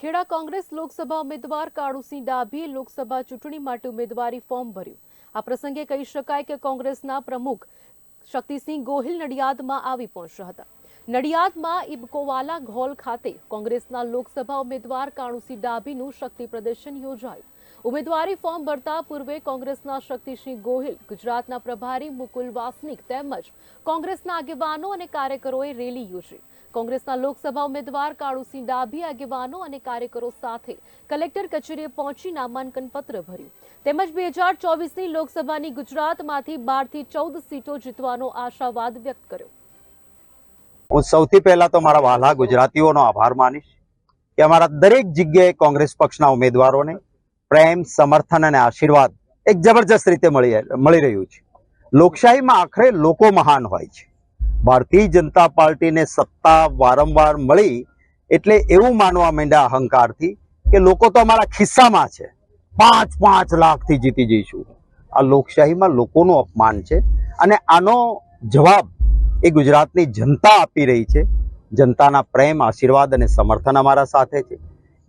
ખેડા કોંગ્રેસ લોકસભા ઉમેદવાર કાળુસિંહ ડાભીએ લોકસભા ચૂંટણી માટે ઉમેદવારી ફોર્મ ભર્યું. આ પ્રસંગે કહી શકાય કે કોંગ્રેસના પ્રમુખ શક્તિસિંહ ગોહિલ નડિયાદમાં આવી પહોંચ્યા હતા. નડિયાદમાં ઇબકોવાલા ઘોલ ખાતે કોંગ્રેસના લોકસભા ઉમેદવાર કાળુસિંહ ડાભીનું શક્તિ પ્રદર્શન યોજાયું. ઉમેદવારી ફોર્મ ભરતા પૂર્વે કોંગ્રેસના શક્તિસિંહ ગોહિલ, ગુજરાતના પ્રભારી મુકુલ વાસનિક તેમજ કોંગ્રેસના આગેવાનો અને કાર્યકરોએ રેલી યોજી. કોંગ્રેસના લોકસભા ઉમેદવાર કાળુસિંહ ડાભી, આગેવાનો અને કાર્યકરો સાથે કલેક્ટર કચેરીએ પહોંચી નામાંકન પત્ર ભર્યું. તેમજ બે હજાર ચોવીસની લોકસભાની ગુજરાતમાંથી બારથી ચૌદ સીટો જીતવાનો આશાવાદ વ્યક્ત કર્યો. હું સૌથી પહેલા તો મારા વહાલા ગુજરાતીઓનો આભાર માનીશ કે અમારા દરેક જગ્યાએ કોંગ્રેસ પક્ષના ઉમેદવારોને પ્રેમ, સમર્થન અને આશીર્વાદ એક જબરજસ્ત રીતે મળી મળી રહ્યું છે. લોકશાહીમાં આખરે લોકો મહાન હોય છે. ભારતીય જનતા પાર્ટીને સત્તા વારંવાર મળી એટલે એવું માનવા માંડ્યા અહંકારથી કે લોકો તો અમારા ખિસ્સામાં છે. પાંચ પાંચ લાખથી જીતી જઈશું. આ લોકશાહીમાં લોકોનું અપમાન છે અને આનો જવાબ એ ગુજરાતની જનતા આપી રહી છે. જનતાના પ્રેમ, આશીર્વાદ અને સમર્થન અમારા સાથે છે.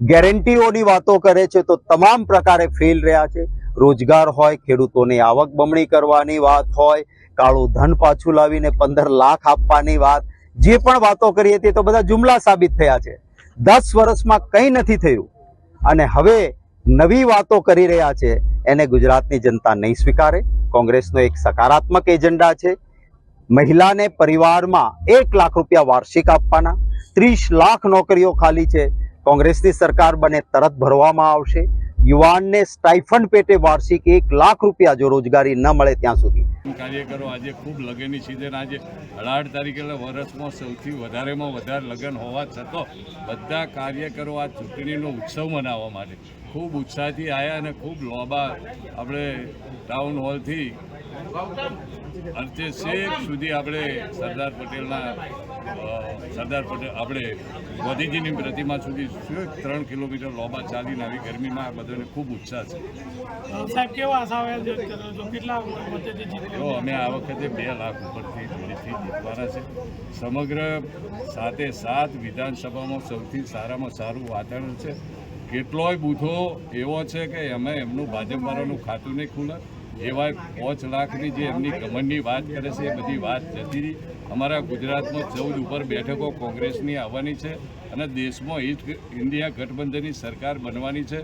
ગેરંટીઓની વાતો કરે છે તો તમામ પ્રકારે ફેલ રહ્યા છે. રોજગાર હોય, ખેડૂતોની આવક બમણી કરવાની વાત હોય, કાળું ધન પાછું લાવીને પંદર લાખ આપવાની વાત, જે પણ વાતો કરી હતી તો બધા જુમલા સાબિત થયા છે. દસ વર્ષમાં કંઈ નથી થયું. અને હવે નવી વાતો કરી રહ્યા છે. એને ગુજરાતની જનતા નહીં સ્વીકારે. કોંગ્રેસનો એક સકારાત્મક એજન્ડા છે. મહિલાને પરિવારમાં એક લાખ રૂપિયા વાર્ષિક આપવાના, ત્રીસ લાખ નોકરીઓ ખાલી છે. કોંગ્રેસની સરકાર બને તરત ભરવામાં આવશે. યુવાનને સ્ટાઇફંડ પેટે વાર્ષિક એક લાખ રૂપિયા જો રોજગારી ન મળે ત્યાં સુધી. કાર્યકરો આજે ખૂબ લગ્નની સિઝન આજે અઢાર તારીખે વર્ષમાં સૌથી વધારેમાં વધારે લગ્ન હોવા છતાં બધા કાર્યકરો આ ચૂંટણીનો ઉત્સવ મનાવવા માટે ખૂબ ઉત્સાહથી આવ્યા અને ખૂબ લોબા આપણે ટાઉન હોલથી અંતે શેખ સુધી આપણે સરદાર પટેલના સરદાર પટેલ આપણે મોદીજીની પ્રતિમા સુધી ત્રણ કિલોમીટર લોબા ચાલીને આવી ગરમીમાં બધાને ખૂબ ઉત્સાહ છે. સાહેબ કેવા કેટલા જો અમે આ વખતે બે લાખ ઉપરથી જોડીથી જીતવાના છે. સમગ્ર સાતે સાત વિધાનસભામાં સૌથી સારામાં સારું વાતાવરણ છે. કેટલોય બૂથો એવો છે કે અમે એમનું ભાજપવાળાનું ખાતું નહીં ખુલે. એવા પાંચ લાખની જે એમની ગમનની વાત કરે છે, એ બધી વાત જતી રહી. અમારા ગુજરાતમાં ચૌદ ઉપર બેઠકો કોંગ્રેસની આવવાની છે અને દેશમાં હિત ઇન્ડિયા ગઠબંધનની સરકાર બનવાની છે.